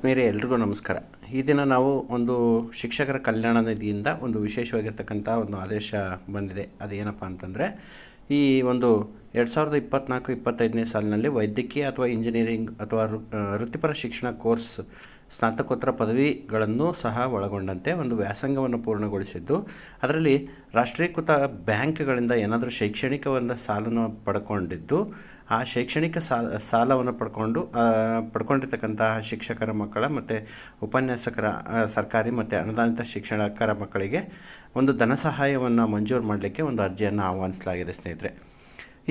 ಆತ್ಮೀಯರೇ, ಎಲ್ರಿಗೂ ನಮಸ್ಕಾರ. ಈ ದಿನ ನಾವು ಒಂದು ಶಿಕ್ಷಕರ ಕಲ್ಯಾಣ ನಿಧಿಯಿಂದ ಒಂದು ವಿಶೇಷವಾಗಿರ್ತಕ್ಕಂಥ ಒಂದು ಆದೇಶ ಬಂದಿದೆ. ಅದೇನಪ್ಪ ಅಂತಂದರೆ, ಈ ಒಂದು ಎರಡು ಸಾವಿರದ ಇಪ್ಪತ್ತ್ನಾಲ್ಕು ಇಪ್ಪತ್ತೈದನೇ ಸಾಲಿನಲ್ಲಿ ವೈದ್ಯಕೀಯ ಅಥವಾ ಇಂಜಿನಿಯರಿಂಗ್ ಅಥವಾ ವೃತ್ತಿಪರ ಶಿಕ್ಷಣ ಕೋರ್ಸ್ ಸ್ನಾತಕೋತ್ತರ ಪದವಿಗಳನ್ನು ಸಹ ಒಳಗೊಂಡಂತೆ ಒಂದು ವ್ಯಾಸಂಗವನ್ನು ಪೂರ್ಣಗೊಳಿಸಿದ್ದು, ಅದರಲ್ಲಿ ರಾಷ್ಟ್ರೀಕೃತ ಬ್ಯಾಂಕ್ಗಳಿಂದ ಏನಾದರೂ ಶೈಕ್ಷಣಿಕ ಒಂದು ಸಾಲನ್ನು ಪಡ್ಕೊಂಡಿದ್ದು ಆ ಶೈಕ್ಷಣಿಕ ಸಾಲ, ಸಾಲವನ್ನು ಪಡ್ಕೊಂಡು ಪಡ್ಕೊಂಡಿರ್ತಕ್ಕಂತಹ ಶಿಕ್ಷಕರ ಮಕ್ಕಳ ಮತ್ತು ಉಪನ್ಯಾಸಕರ ಸರ್ಕಾರಿ ಮತ್ತು ಅನುದಾನಿತ ಶಿಕ್ಷಣಕರ ಮಕ್ಕಳಿಗೆ ಒಂದು ಧನ ಸಹಾಯವನ್ನು ಮಂಜೂರು ಮಾಡಲಿಕ್ಕೆ ಒಂದು ಅರ್ಜಿಯನ್ನು ಆಹ್ವಾನಿಸಲಾಗಿದೆ, ಸ್ನೇಹಿತರೆ.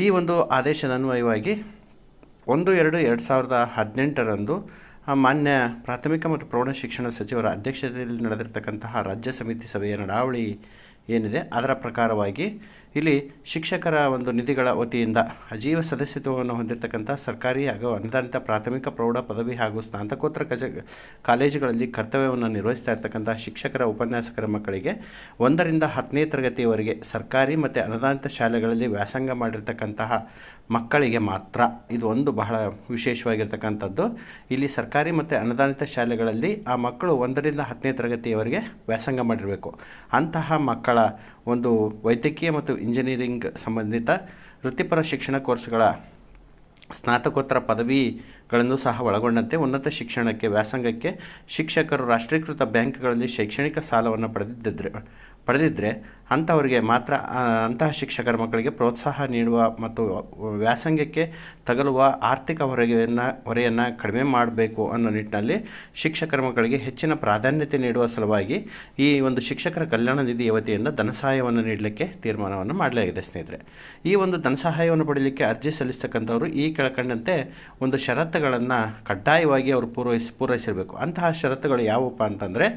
ಈ ಒಂದು ಆದೇಶದ ಅನ್ವಯವಾಗಿ ಒಂದು ಎರಡು ಎರಡು ಸಾವಿರದ ಹದಿನೆಂಟರಂದು ಮಾನ್ಯ ಪ್ರಾಥಮಿಕ ಮತ್ತು ಪ್ರೌಢ ಶಿಕ್ಷಣ ಸಚಿವರ ಅಧ್ಯಕ್ಷತೆಯಲ್ಲಿ ನಡೆದಿರ್ತಕ್ಕಂತಹ ರಾಜ್ಯ ಸಮಿತಿ ಸಭೆಯ ನಡಾವಳಿ ಏನಿದೆ, ಅದರ ಪ್ರಕಾರವಾಗಿ ಇಲ್ಲಿ ಶಿಕ್ಷಕರ ಒಂದು ನಿಧಿಗಳ ವತಿಯಿಂದ ಅಜೀವ ಸದಸ್ಯತ್ವವನ್ನು ಹೊಂದಿರತಕ್ಕಂಥ ಸರ್ಕಾರಿ ಹಾಗೂ ಅನುದಾನಿತ ಪ್ರಾಥಮಿಕ ಪ್ರೌಢ ಪದವಿ ಹಾಗೂ ಸ್ನಾತಕೋತ್ತರ ಕಜ, ಕಾಲೇಜುಗಳಲ್ಲಿ ಕರ್ತವ್ಯವನ್ನು ನಿರ್ವಹಿಸ್ತಾ ಇರ್ತಕ್ಕಂಥ ಶಿಕ್ಷಕರ ಉಪನ್ಯಾಸಕರ ಮಕ್ಕಳಿಗೆ ಒಂದರಿಂದ ಹತ್ತನೇ ತರಗತಿಯವರೆಗೆ ಸರ್ಕಾರಿ ಮತ್ತು ಅನುದಾನಿತ ಶಾಲೆಗಳಲ್ಲಿ ವ್ಯಾಸಂಗ ಮಾಡಿರ್ತಕ್ಕಂತಹ ಮಕ್ಕಳಿಗೆ ಮಾತ್ರ. ಇದು ಒಂದು ಬಹಳ ವಿಶೇಷವಾಗಿರ್ತಕ್ಕಂಥದ್ದು. ಇಲ್ಲಿ ಸರ್ಕಾರಿ ಮತ್ತು ಅನುದಾನಿತ ಶಾಲೆಗಳಲ್ಲಿ ಆ ಮಕ್ಕಳು ಒಂದರಿಂದ ಹತ್ತನೇ ತರಗತಿಯವರೆಗೆ ವ್ಯಾಸಂಗ ಮಾಡಿರಬೇಕು. ಅಂತಹ ಮಕ್ಕಳ ಒಂದು ವೈದ್ಯಕೀಯ ಮತ್ತು ಇಂಜಿನಿಯರಿಂಗ್ ಸಂಬಂಧಿತ ವೃತ್ತಿಪರ ಶಿಕ್ಷಣ ಕೋರ್ಸ್ಗಳ ಸ್ನಾತಕೋತ್ತರ ಪದವಿಗಳನ್ನು ಸಹ ಒಳಗೊಂಡಂತೆ ಉನ್ನತ ಶಿಕ್ಷಣಕ್ಕೆ, ವ್ಯಾಸಂಗಕ್ಕೆ ಶಿಕ್ಷಕರು ರಾಷ್ಟ್ರೀಕೃತ ಬ್ಯಾಂಕ್ಗಳಲ್ಲಿ ಶೈಕ್ಷಣಿಕ ಸಾಲವನ್ನು ಪಡೆದಿದ್ದರೆ ಪಡೆದಿದ್ದರೆ ಅಂಥವರಿಗೆ ಮಾತ್ರ ಅಂತಹ ಶಿಕ್ಷಕರ ಮಕ್ಕಳಿಗೆ ಪ್ರೋತ್ಸಾಹ ನೀಡುವ ಮತ್ತು ವ್ಯಾಸಂಗಕ್ಕೆ ತಗಲುವ ಆರ್ಥಿಕ ಹೊರೆಯನ್ನು ಹೊರೆಯನ್ನು ಕಡಿಮೆ ಮಾಡಬೇಕು ಅನ್ನೋ ನಿಟ್ಟಿನಲ್ಲಿ ಶಿಕ್ಷಕರ ಮಕ್ಕಳಿಗೆ ಹೆಚ್ಚಿನ ಪ್ರಾಧಾನ್ಯತೆ ನೀಡುವ ಸಲುವಾಗಿ ಈ ಒಂದು ಶಿಕ್ಷಕರ ಕಲ್ಯಾಣ ನಿಧಿ ಯುವತಿಯಿಂದ ಧನ ಸಹಾಯವನ್ನು ನೀಡಲಿಕ್ಕೆ ತೀರ್ಮಾನವನ್ನು ಮಾಡಲಾಗಿದೆ ಸ್ನೇಹಿತರೆ. ಈ ಒಂದು ಧನ ಸಹಾಯವನ್ನು ಪಡೆಯಲಿಕ್ಕೆ ಅರ್ಜಿ ಸಲ್ಲಿಸ್ತಕ್ಕಂಥವರು ಈ ಕೆಳಕಂಡಂತೆ ಒಂದು ಷರತ್ತುಗಳನ್ನು ಕಡ್ಡಾಯವಾಗಿ ಅವರು ಪೂರೈಸಿ, ಪೂರೈಸಿರಬೇಕು. ಅಂತಹ ಷರತ್ತುಗಳು ಯಾವುವಪ್ಪ ಅಂತಂದರೆ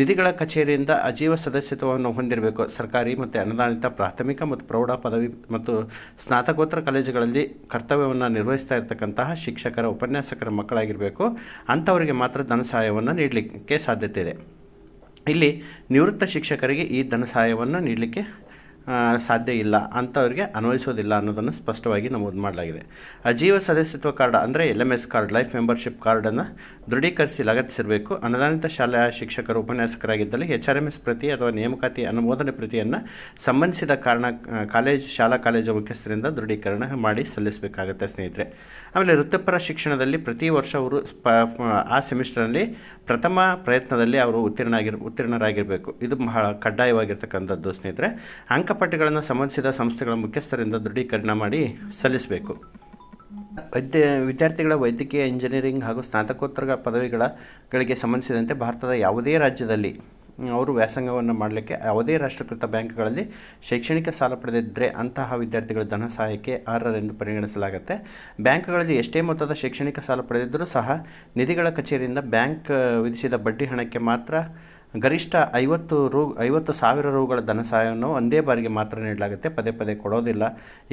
ನಿಧಿಗಳ ಕಚೇರಿಯಿಂದ ಅಜೀವ ಸದಸ್ಯತ್ವವನ್ನು ಹೊಂದಿರಬೇಕು. ಸರ್ಕಾರಿ ಮತ್ತು ಅನುದಾನಿತ ಪ್ರಾಥಮಿಕ ಮತ್ತು ಪ್ರೌಢ ಪದವಿ ಮತ್ತು ಸ್ನಾತಕೋತ್ತರ ಕಾಲೇಜುಗಳಲ್ಲಿ ಕರ್ತವ್ಯವನ್ನು ನಿರ್ವಹಿಸ್ತಾ ಇರತಕ್ಕಂತಹ ಶಿಕ್ಷಕರ, ಉಪನ್ಯಾಸಕರ ಮಕ್ಕಳಾಗಿರಬೇಕು. ಅಂಥವರಿಗೆ ಮಾತ್ರ ಧನ ಸಹಾಯವನ್ನು ನೀಡಲಿಕ್ಕೆ ಸಾಧ್ಯತೆ ಇದೆ. ಇಲ್ಲಿ ನಿವೃತ್ತ ಶಿಕ್ಷಕರಿಗೆ ಈ ಧನ ಸಹಾಯವನ್ನು ನೀಡಲಿಕ್ಕೆ ಸಾಧ್ಯ ಇಲ್ಲ ಅಂಥವ್ರಿಗೆ ಅನ್ವಯಿಸೋದಿಲ್ಲ ಅನ್ನೋದನ್ನು ಸ್ಪಷ್ಟವಾಗಿ ನಮೂದು ಮಾಡಲಾಗಿದೆ. ಅಜೀವ ಸದಸ್ಯತ್ವ ಕಾರ್ಡ್ ಅಂದರೆ L M S card life membership ಕಾರ್ಡನ್ನು ದೃಢೀಕರಿಸಿ ಲಗತ್ತಿಸಿರಬೇಕು. ಅನುದಾನಿತ ಶಾಲೆಯ ಶಿಕ್ಷಕರು, ಉಪನ್ಯಾಸಕರಾಗಿದ್ದಲ್ಲಿ ಎಚ್ ಆರ್ ಎಂ ಎಸ್ ಪ್ರತಿ ಅಥವಾ ನೇಮಕಾತಿ ಅನುಮೋದನೆ ಪ್ರತಿಯನ್ನು ಸಂಬಂಧಿಸಿದ ಕಾರಣ ಕಾಲೇಜ್, ಶಾಲಾ ಕಾಲೇಜು ಮುಖ್ಯಸ್ಥರಿಂದ ದೃಢೀಕರಣ ಮಾಡಿ ಸಲ್ಲಿಸಬೇಕಾಗುತ್ತೆ ಸ್ನೇಹಿತರೆ. ಆಮೇಲೆ ವೃತ್ತಿಪರ ಶಿಕ್ಷಣದಲ್ಲಿ ಪ್ರತಿ ವರ್ಷ ಅವರು ಆ ಸೆಮಿಸ್ಟರ್ನಲ್ಲಿ ಪ್ರಥಮ ಪ್ರಯತ್ನದಲ್ಲಿ ಅವರು ಉತ್ತೀರ್ಣ ಆಗಿರ್ ಉತ್ತೀರ್ಣರಾಗಿರಬೇಕು. ಇದು ಬಹಳ ಕಡ್ಡಾಯವಾಗಿರ್ತಕ್ಕಂಥದ್ದು ಸ್ನೇಹಿತರೆ. ಅಂಕಪಟ್ಟಿಗಳನ್ನು ಸಂಬಂಧಿಸಿದ ಸಂಸ್ಥೆಗಳ ಮುಖ್ಯಸ್ಥರಿಂದ ದೃಢೀಕರಣ ಮಾಡಿ ಸಲ್ಲಿಸಬೇಕು. ವೈದ್ಯ, ವಿದ್ಯಾರ್ಥಿಗಳ ವೈದ್ಯಕೀಯ ಇಂಜಿನಿಯರಿಂಗ್ ಹಾಗೂ ಸ್ನಾತಕೋತ್ತರ ಪದವಿಗಳ ಗಳಿಗೆ ಸಂಬಂಧಿಸಿದಂತೆ ಭಾರತದ ಯಾವುದೇ ರಾಜ್ಯದಲ್ಲಿ ಅವರು ವ್ಯಾಸಂಗವನ್ನು ಮಾಡಲಿಕ್ಕೆ ಯಾವುದೇ ರಾಷ್ಟ್ರೀಕೃತ ಬ್ಯಾಂಕ್ಗಳಲ್ಲಿ ಶೈಕ್ಷಣಿಕ ಸಾಲ ಪಡೆದಿದ್ದರೆ ಅಂತಹ ವಿದ್ಯಾರ್ಥಿಗಳ ಧನ ಸಹಾಯಕ್ಕೆ ಅರ್ಹರೆಂದು ಪರಿಗಣಿಸಲಾಗುತ್ತೆ. ಬ್ಯಾಂಕ್ಗಳಲ್ಲಿ ಎಷ್ಟೇ ಮೊತ್ತದ ಶೈಕ್ಷಣಿಕ ಸಾಲ ಪಡೆದಿದ್ದರೂ ಸಹ ನಿಧಿಗಳ ಕಚೇರಿಯಿಂದ ಬ್ಯಾಂಕ್ ವಿಧಿಸಿದ ಬಡ್ಡಿ ಹಣಕ್ಕೆ ಮಾತ್ರ ಗರಿಷ್ಠ ಐವತ್ತು ರೂ, ಐವತ್ತು ಸಾವಿರ ರೂಗಳ ಧನ ಸಹಾಯವನ್ನು ಒಂದೇ ಬಾರಿಗೆ ಮಾತ್ರ ನೀಡಲಾಗುತ್ತೆ. ಪದೇ ಪದೇ ಕೊಡೋದಿಲ್ಲ.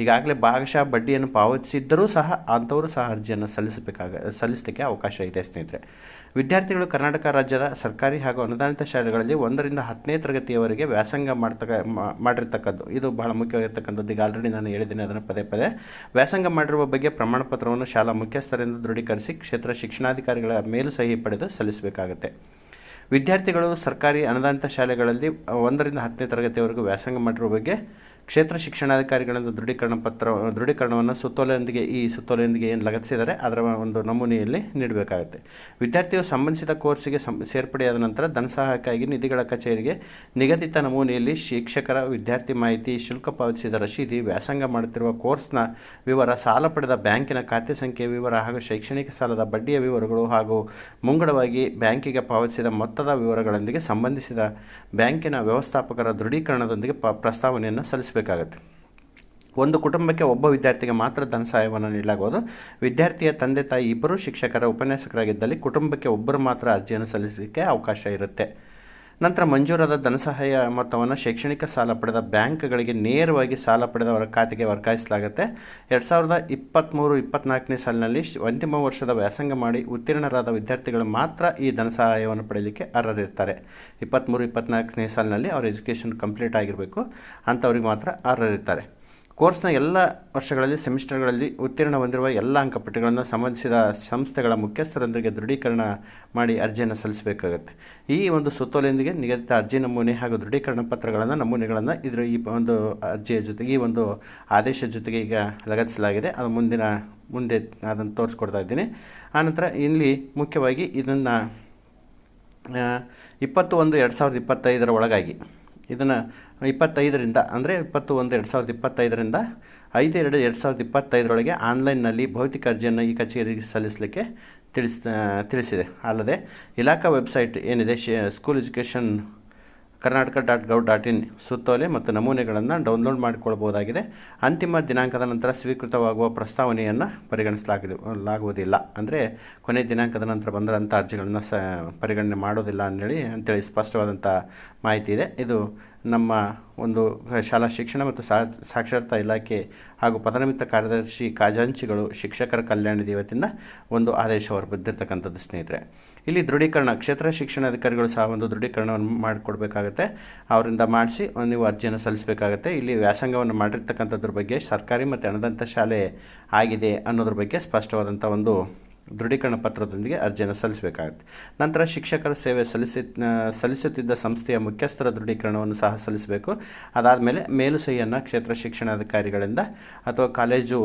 ಈಗಾಗಲೇ ಭಾಗಶಃ ಬಡ್ಡಿಯನ್ನು ಪಾವತಿಸಿದ್ದರೂ ಸಹ ಅಂಥವರು ಸಹ ಅರ್ಜಿಯನ್ನು ಸಲ್ಲಿಸಬೇಕಾಗ, ಸಲ್ಲಿಸಲಿಕ್ಕೆ ಅವಕಾಶ ಇದೆ ಸ್ನೇಹಿತರೆ. ವಿದ್ಯಾರ್ಥಿಗಳು ಕರ್ನಾಟಕ ರಾಜ್ಯದ ಸರ್ಕಾರಿ ಹಾಗೂ ಅನುದಾನಿತ ಶಾಲೆಗಳಲ್ಲಿ ಒಂದರಿಂದ ಹತ್ತನೇ ತರಗತಿಯವರೆಗೆ ವ್ಯಾಸಂಗ ಮಾಡ್ತಕ್ಕ ಮಾಡಿರ್ತಕ್ಕದ್ದು, ಇದು ಬಹಳ ಮುಖ್ಯವಾಗಿರ್ತಕ್ಕಂಥದ್ದು. ಈಗ ಆಲ್ರೆಡಿ ನಾನು ಹೇಳಿದ್ದೀನಿ, ಅದನ್ನು ಪದೇ ಪದೇ. ವ್ಯಾಸಂಗ ಮಾಡಿರುವ ಬಗ್ಗೆ ಪ್ರಮಾಣ ಪತ್ರವನ್ನು ಶಾಲಾ ಮುಖ್ಯಸ್ಥರಿಂದ ದೃಢೀಕರಿಸಿ ಕ್ಷೇತ್ರ ಶಿಕ್ಷಣಾಧಿಕಾರಿಗಳ ಮೇಲು ಸಹಿ ಪಡೆದು ಸಲ್ಲಿಸಬೇಕಾಗುತ್ತೆ. ವಿದ್ಯಾರ್ಥಿಗಳು ಸರ್ಕಾರಿ ಅನುದಾನಿತ ಶಾಲೆಗಳಲ್ಲಿ ಒಂದರಿಂದ ಹತ್ತನೇ ತರಗತಿಯವರೆಗೂ ವ್ಯಾಸಂಗ ಮಾಡಿರುವ ಬಗ್ಗೆ ಕ್ಷೇತ್ರ ಶಿಕ್ಷಣಾಧಿಕಾರಿಗಳಿಂದ ದೃಢೀಕರಣ ಪತ್ರ, ದೃಢೀಕರಣವನ್ನು ಸುತ್ತೋಲೆಯೊಂದಿಗೆ, ಈ ಸುತ್ತೋಲೆಯೊಂದಿಗೆ ಏನು ಲಗತ್ತಿಸಿದರೆ ಅದರ ಒಂದು ನಮೂನೆಯಲ್ಲಿ ನೀಡಬೇಕಾಗುತ್ತೆ. ವಿದ್ಯಾರ್ಥಿಯು ಸಂಬಂಧಿಸಿದ ಕೋರ್ಸಿಗೆ ಸೇರ್ಪಡೆಯಾದ ನಂತರ ಧನ ಸಹಾಯಕ್ಕಾಗಿ ನಿಧಿಗಳ ಕಚೇರಿಗೆ ನಿಗದಿತ ನಮೂನೆಯಲ್ಲಿ ಶಿಕ್ಷಕರ ವಿದ್ಯಾರ್ಥಿ ಮಾಹಿತಿ, ಶುಲ್ಕ ಪಾವತಿಸಿದ ರಶೀದಿ, ವ್ಯಾಸಂಗ ಮಾಡುತ್ತಿರುವ ಕೋರ್ಸ್ನ ವಿವರ, ಸಾಲ ಪಡೆದ ಬ್ಯಾಂಕಿನ ಖಾತೆ ಸಂಖ್ಯೆ ವಿವರ ಹಾಗೂ ಶೈಕ್ಷಣಿಕ ಸಾಲದ ಬಡ್ಡಿಯ ವಿವರಗಳು ಹಾಗೂ ಮುಂಗಡವಾಗಿ ಬ್ಯಾಂಕಿಗೆ ಪಾವತಿಸಿದ ಮೊತ್ತದ ವಿವರಗಳೊಂದಿಗೆ ಸಂಬಂಧಿಸಿದ ಬ್ಯಾಂಕಿನ ವ್ಯವಸ್ಥಾಪಕರ ದೃಢೀಕರಣದೊಂದಿಗೆ ಪ, ಪ್ರಸ್ತಾವನೆಯನ್ನು ಸಲ್ಲಿಸಬೇಕಾಗುತ್ತೆ ಒಂದು ಕುಟುಂಬಕ್ಕೆ ಒಬ್ಬ ವಿದ್ಯಾರ್ಥಿಗೆ ಮಾತ್ರ ಧನ ಸಹಾಯವನ್ನು ನೀಡಲಾಗುವುದು. ವಿದ್ಯಾರ್ಥಿಯ ತಂದೆ, ತಾಯಿ ಇಬ್ಬರು ಶಿಕ್ಷಕರ ಉಪನ್ಯಾಸಕರಾಗಿದ್ದಲ್ಲಿ ಕುಟುಂಬಕ್ಕೆ ಒಬ್ಬರು ಮಾತ್ರ ಅರ್ಜಿಯನ್ನು ಸಲ್ಲಿಸಲಿಕ್ಕೆ ಅವಕಾಶ ಇರುತ್ತೆ. ನಂತರ ಮಂಜೂರಾದ ಧನ ಸಹಾಯ ಮೊತ್ತವನ್ನು ಶೈಕ್ಷಣಿಕ ಸಾಲ ಪಡೆದ ಬ್ಯಾಂಕ್ಗಳಿಗೆ ನೇರವಾಗಿ ಸಾಲ ಪಡೆದವರ ಖಾತೆಗೆ ವರ್ಗಾಯಿಸಲಾಗುತ್ತೆ. ಎರಡು ಸಾವಿರದ ಇಪ್ಪತ್ತ್ಮೂರು ಇಪ್ಪತ್ತ್ನಾಲ್ಕನೇ ಸಾಲಿನಲ್ಲಿ ಅಂತಿಮ ವರ್ಷದ ವ್ಯಾಸಂಗ ಮಾಡಿ ಉತ್ತೀರ್ಣರಾದ ವಿದ್ಯಾರ್ಥಿಗಳು ಮಾತ್ರ ಈ ಧನಸಹಾಯವನ್ನು ಪಡೆಯಲಿಕ್ಕೆ ಅರ್ಹರಿರ್ತಾರೆ. ಇಪ್ಪತ್ತ್ಮೂರು ಇಪ್ಪತ್ತ್ನಾಲ್ಕನೇ ಸಾಲಿನಲ್ಲಿ ಅವರ ಎಜುಕೇಷನ್ ಕಂಪ್ಲೀಟ್ ಆಗಿರಬೇಕು. ಅಂಥವ್ರಿಗೆ ಮಾತ್ರ ಅರ್ಹರಿರ್ತಾರೆ. ಕೋರ್ಸ್ನ ಎಲ್ಲ ವರ್ಷಗಳಲ್ಲಿ, ಸೆಮಿಸ್ಟರ್ಗಳಲ್ಲಿ ಉತ್ತೀರ್ಣ ಹೊಂದಿರುವ ಎಲ್ಲ ಅಂಕಪಟ್ಟಿಗಳನ್ನು ಸಂಬಂಧಿಸಿದ ಸಂಸ್ಥೆಗಳ ಮುಖ್ಯಸ್ಥರೊಂದಿಗೆ ದೃಢೀಕರಣ ಮಾಡಿ ಅರ್ಜಿಯನ್ನು ಸಲ್ಲಿಸಬೇಕಾಗುತ್ತೆ. ಈ ಒಂದು ಸುತ್ತೋಲೆಯೊಂದಿಗೆ ನಿಗದಿತ ಅರ್ಜಿ ನಮೂನೆ ಹಾಗೂ ದೃಢೀಕರಣ ಪತ್ರಗಳನ್ನು, ನಮೂನೆಗಳನ್ನು ಇದರ ಈ ಒಂದು ಅರ್ಜಿಯ ಜೊತೆಗೆ, ಈ ಒಂದು ಆದೇಶದ ಜೊತೆಗೆ ಈಗ ಲಗತ್ತಿಸಲಾಗಿದೆ. ಅದು ಮುಂದಿನ, ಮುಂದೆ ಅದನ್ನು ತೋರಿಸ್ಕೊಡ್ತಾ ಇದ್ದೀನಿ. ಆನಂತರ ಇಲ್ಲಿ ಮುಖ್ಯವಾಗಿ ಇದನ್ನು ಇಪ್ಪತ್ತು ಒಂದು ಎರಡು ಸಾವಿರದ ಇಪ್ಪತ್ತೈದರ ಒಳಗಾಗಿ ಇದನ್ನು ಇಪ್ಪತ್ತೈದರಿಂದ, ಅಂದರೆ ಇಪ್ಪತ್ತು ಒಂದು ಎರಡು ಸಾವಿರದ ಇಪ್ಪತ್ತೈದರಿಂದ ಐದು ಎರಡು ಎರಡು ಸಾವಿರದ ಇಪ್ಪತ್ತೈದರೊಳಗೆ ಆನ್ಲೈನ್ನಲ್ಲಿ ಭೌತಿಕ ಅರ್ಜಿಯನ್ನು ಈ ಕಚೇರಿಗೆ ಸಲ್ಲಿಸಲಿಕ್ಕೆ ತಿಳಿಸ್ ತಿಳಿಸಿದೆ. ಅಲ್ಲದೆ ಇಲಾಖಾ ವೆಬ್ಸೈಟ್ ಏನಿದೆ, ಶೇ, school education Karnataka dot gov dot in ಸುತ್ತೋಲೆ ಮತ್ತು ನಮೂನೆಗಳನ್ನು ಡೌನ್ಲೋಡ್ ಮಾಡಿಕೊಳ್ಬೋದಾಗಿದೆ. ಅಂತಿಮ ದಿನಾಂಕದ ನಂತರ ಸ್ವೀಕೃತವಾಗುವ ಪ್ರಸ್ತಾವನೆಯನ್ನು ಪರಿಗಣಿಸಲಾಗಿದೆ, ಲಾಗುವುದಿಲ್ಲ. ಅಂದರೆ ಕೊನೆ ದಿನಾಂಕದ ನಂತರ ಬಂದಂಥ ಅರ್ಜಿಗಳನ್ನು ಸ, ಪರಿಗಣನೆ ಮಾಡೋದಿಲ್ಲ ಅಂತೇಳಿ ಅಂತೇಳಿ ಸ್ಪಷ್ಟವಾದಂಥ ಮಾಹಿತಿ ಇದೆ. ಇದು ನಮ್ಮ ಒಂದು ಶಾಲಾ ಶಿಕ್ಷಣ ಮತ್ತು ಸಾಕ್ಷರತಾ ಇಲಾಖೆ ಹಾಗೂ ಪದನಿಮಿತ್ತ ಕಾರ್ಯದರ್ಶಿ ಖಜಾಂಚಿಗಳು ಶಿಕ್ಷಕರ ಕಲ್ಯಾಣ ದೇವತಿಯಿಂದ ಒಂದು ಆದೇಶ ಹೊರಬಿದ್ದಿರ್ತಕ್ಕಂಥದ್ದು ಸ್ನೇಹಿತರೆ. ಇಲ್ಲಿ ದೃಢೀಕರಣ, ಕ್ಷೇತ್ರ ಶಿಕ್ಷಣಾಧಿಕಾರಿಗಳು ಸಹ ಒಂದು ದೃಢೀಕರಣವನ್ನು ಮಾಡಿಕೊಡ್ಬೇಕಾಗತ್ತೆ. ಅವರಿಂದ ಮಾಡಿಸಿ ನೀವು ಅರ್ಜಿಯನ್ನು ಸಲ್ಲಿಸಬೇಕಾಗತ್ತೆ. ಇಲ್ಲಿ ವ್ಯಾಸಂಗವನ್ನು ಮಾಡಿರ್ತಕ್ಕಂಥದ್ರ ಬಗ್ಗೆ ಸರ್ಕಾರಿ ಮತ್ತು ಅಣದಂಥ ಶಾಲೆ ಆಗಿದೆ ಅನ್ನೋದ್ರ ಬಗ್ಗೆ ಸ್ಪಷ್ಟವಾದಂಥ ಒಂದು ದೃಢೀಕರಣ ಪತ್ರದೊಂದಿಗೆ ಅರ್ಜಿಯನ್ನು ಸಲ್ಲಿಸಬೇಕಾಗುತ್ತೆ. ನಂತರ ಶಿಕ್ಷಕರ ಸೇವೆ ಸಲ್ಲಿಸಿ ಸಲ್ಲಿಸುತ್ತಿದ್ದ ಸಂಸ್ಥೆಯ ಮುಖ್ಯಸ್ಥರ ದೃಢೀಕರಣವನ್ನು ಸಹ ಸಲ್ಲಿಸಬೇಕು. ಅದಾದಮೇಲೆ ಮೇಲು ಸಹಿಯನ್ನು ಕ್ಷೇತ್ರ ಶಿಕ್ಷಣಾಧಿಕಾರಿಗಳಿಂದ ಅಥವಾ ಕಾಲೇಜು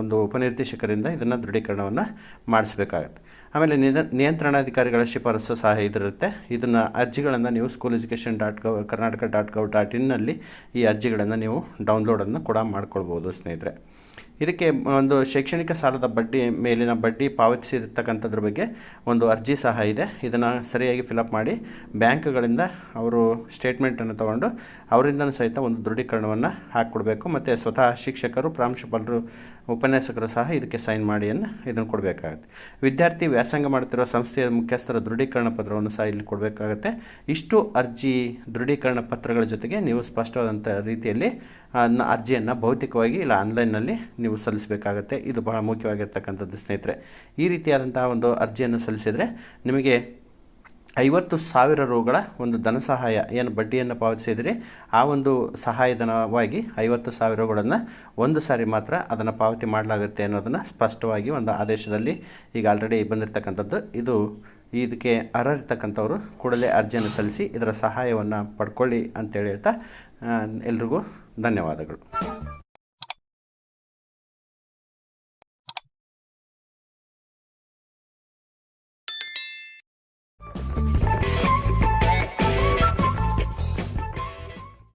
ಒಂದು ಉಪನಿರ್ದೇಶಕರಿಂದ ಇದನ್ನು ದೃಢೀಕರಣವನ್ನು ಮಾಡಿಸಬೇಕಾಗುತ್ತೆ. ಆಮೇಲೆ ನಿದ, ನಿಯಂತ್ರಣಾಧಿಕಾರಿಗಳ ಶಿಫಾರಸು ಸಹ ಇದಿರುತ್ತೆ. ಇದನ್ನು ಅರ್ಜಿಗಳನ್ನು ನೀವು school education dot gov Karnataka dot gov dot ಇನ್ನಲ್ಲಿ ಈ ಅರ್ಜಿಗಳನ್ನು ನೀವು ಡೌನ್ಲೋಡನ್ನು ಕೂಡ ಮಾಡ್ಕೊಳ್ಬೋದು ಸ್ನೇಹಿತರೆ. ಇದಕ್ಕೆ ಒಂದು ಶೈಕ್ಷಣಿಕ ಸಾಲದ ಬಡ್ಡಿ ಮೇಲಿನ ಬಡ್ಡಿ ಪಾವತಿಸಿರ್ತಕ್ಕಂಥದ್ರ ಬಗ್ಗೆ ಒಂದು ಅರ್ಜಿ ಸಹ ಇದೆ. ಇದನ್ನು ಸರಿಯಾಗಿ ಫಿಲಪ್ ಮಾಡಿ ಬ್ಯಾಂಕ್ಗಳಿಂದ ಅವರು ಸ್ಟೇಟ್ಮೆಂಟನ್ನು ತಗೊಂಡು ಅವರಿಂದನೂ ಸಹಿತ ಒಂದು ದೃಢೀಕರಣವನ್ನು ಹಾಕಿಕೊಡ್ಬೇಕು. ಮತ್ತು ಸ್ವತಃ ಶಿಕ್ಷಕರು, ಪ್ರಾಂಶುಪಾಲರು, ಉಪನ್ಯಾಸಕರು ಸಹ ಇದಕ್ಕೆ ಸೈನ್ ಮಾಡಿ ಇದನ್ನು ಕೊಡಬೇಕಾಗುತ್ತೆ. ವಿದ್ಯಾರ್ಥಿ ವ್ಯಾಸಂಗ ಮಾಡುತ್ತಿರುವ ಸಂಸ್ಥೆಯ ಮುಖ್ಯಸ್ಥರ ದೃಢೀಕರಣ ಪತ್ರವನ್ನು ಸಹ ಇಲ್ಲಿ ಕೊಡಬೇಕಾಗುತ್ತೆ. ಇಷ್ಟು ಅರ್ಜಿ ದೃಢೀಕರಣ ಪತ್ರಗಳ ಜೊತೆಗೆ ನೀವು ಸ್ಪಷ್ಟವಾದಂಥ ರೀತಿಯಲ್ಲಿ ಅರ್ಜಿಯನ್ನು ಭೌತಿಕವಾಗಿ ಇಲ್ಲ ಆನ್ಲೈನ್ನಲ್ಲಿ ನೀವು ಸಲ್ಲಿಸಬೇಕಾಗತ್ತೆ. ಇದು ಬಹಳ ಮುಖ್ಯವಾಗಿರ್ತಕ್ಕಂಥದ್ದು ಸ್ನೇಹಿತರೆ. ಈ ರೀತಿಯಾದಂತಹ ಒಂದು ಅರ್ಜಿಯನ್ನು ಸಲ್ಲಿಸಿದರೆ ನಿಮಗೆ ಐವತ್ತು ಸಾವಿರ ರುಗಳ ಒಂದು ಧನ ಸಹಾಯ, ಏನು ಬಡ್ಡಿಯನ್ನು ಪಾವತಿಸಿದರೆ, ಆ ಒಂದು ಸಹಾಯಧನವಾಗಿ ಐವತ್ತು ಸಾವಿರ ರುಗಳನ್ನು ಒಂದು ಸಾರಿ ಮಾತ್ರ ಅದನ್ನು ಪಾವತಿ ಮಾಡಲಾಗುತ್ತೆ ಅನ್ನೋದನ್ನು ಸ್ಪಷ್ಟವಾಗಿ ಒಂದು ಆದೇಶದಲ್ಲಿ ಈಗ ಆಲ್ರೆಡಿ ಬಂದಿರತಕ್ಕಂಥದ್ದು. ಇದು ಇದಕ್ಕೆ ಅರ್ಹರಿರ್ತಕ್ಕಂಥವರು ಕೂಡಲೇ ಅರ್ಜಿಯನ್ನು ಸಲ್ಲಿಸಿ ಇದರ ಸಹಾಯವನ್ನು ಪಡ್ಕೊಳ್ಳಿ ಅಂತೇಳಿ ಹೇಳ್ತಾ ಎಲ್ರಿಗೂ ಧನ್ಯವಾದಗಳು.